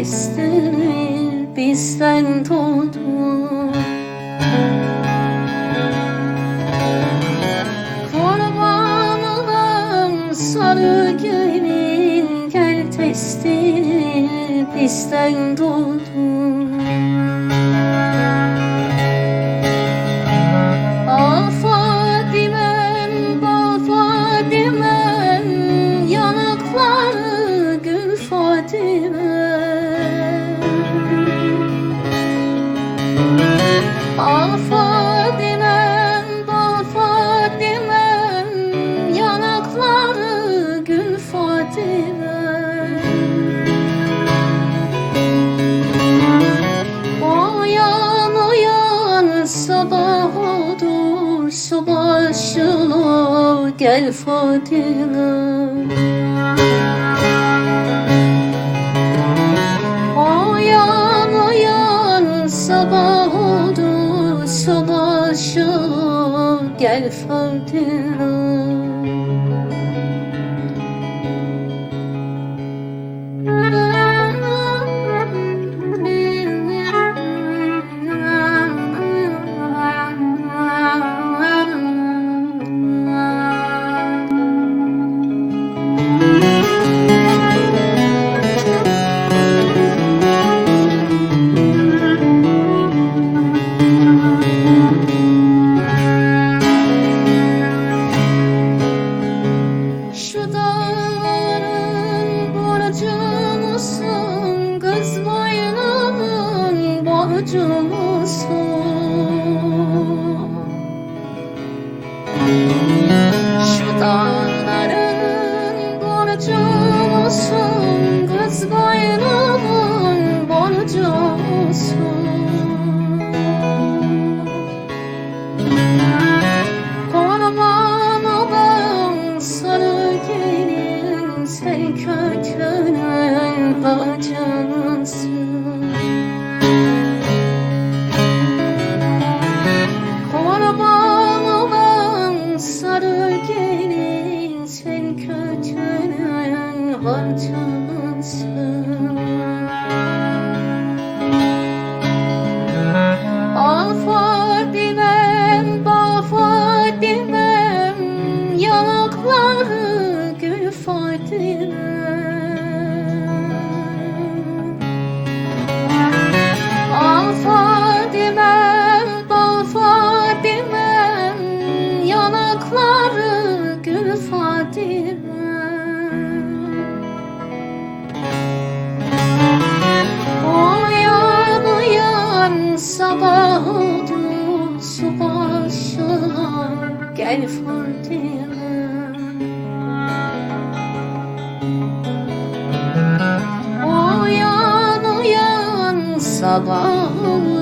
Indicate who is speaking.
Speaker 1: testi bizden doğdu. Kurban olan sarı gelin gel testi bizden doğdu su başına gel Fadime Uyan uyan sabah oldu su başına gel Fadime musun? Şu dağların borcu musun? Kız boynumun borcu musun? Kurban olan sarı gelin sen kötünün bacısın sabah oldu su başına gel Fadime Uyan uyan sabah oldu